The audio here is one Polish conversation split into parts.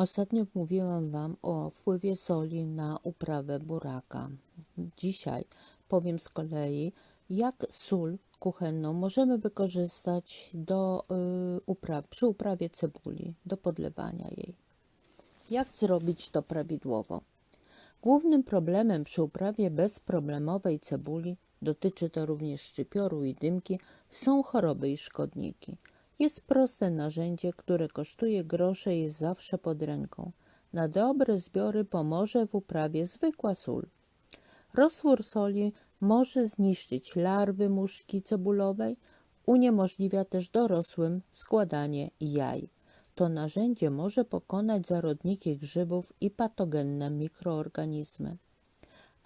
Ostatnio mówiłam Wam o wpływie soli na uprawę buraka. Dzisiaj powiem z kolei, jak sól kuchenną możemy wykorzystać do, y, upraw, przy uprawie cebuli, do podlewania jej. Jak zrobić to prawidłowo? Głównym problemem przy uprawie bezproblemowej cebuli, dotyczy to również szczypioru i dymki, są choroby i szkodniki. Jest proste narzędzie, które kosztuje grosze i jest zawsze pod ręką. Na dobre zbiory pomoże w uprawie zwykła sól. Roztwór soli może zniszczyć larwy muszki cebulowej, uniemożliwia też dorosłym składanie jaj. To narzędzie może pokonać zarodniki grzybów i patogenne mikroorganizmy.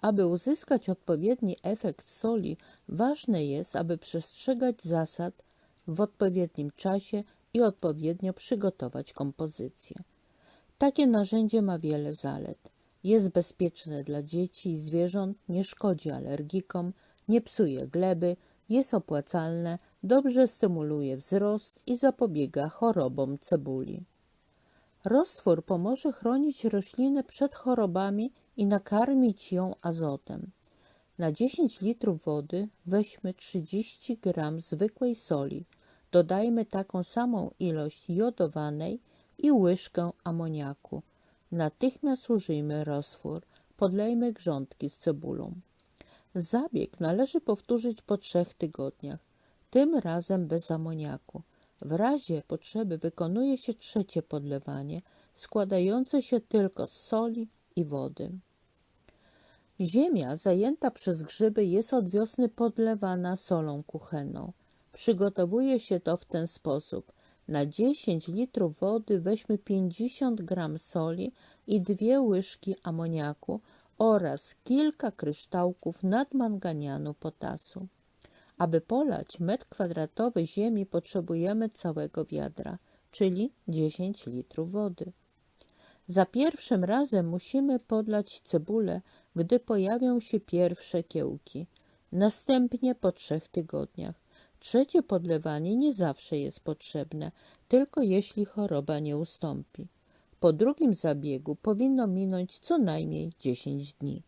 Aby uzyskać odpowiedni efekt soli, ważne jest, aby przestrzegać zasad w odpowiednim czasie i odpowiednio przygotować kompozycję. Takie narzędzie ma wiele zalet. Jest bezpieczne dla dzieci i zwierząt, nie szkodzi alergikom, nie psuje gleby, jest opłacalne, dobrze stymuluje wzrost i zapobiega chorobom cebuli. Roztwór pomoże chronić roślinę przed chorobami i nakarmić ją azotem. Na 10 litrów wody weźmy 30 gram zwykłej soli, dodajmy taką samą ilość jodowanej i łyżkę amoniaku. Natychmiast użyjmy roztwór, podlejmy grządki z cebulą. Zabieg należy powtórzyć po trzech tygodniach, tym razem bez amoniaku. W razie potrzeby wykonuje się trzecie podlewanie, składające się tylko z soli i wody. Ziemia zajęta przez grzyby jest od wiosny podlewana solą kuchenną. Przygotowuje się to w ten sposób. Na 10 litrów wody weźmy 50 gram soli i dwie łyżki amoniaku oraz kilka kryształków nadmanganianu potasu. Aby polać metr kwadratowy ziemi potrzebujemy całego wiadra, czyli 10 litrów wody. Za pierwszym razem musimy podlać cebulę, gdy pojawią się pierwsze kiełki. Następnie po trzech tygodniach. Trzecie podlewanie nie zawsze jest potrzebne, tylko jeśli choroba nie ustąpi. Po drugim zabiegu powinno minąć co najmniej 10 dni.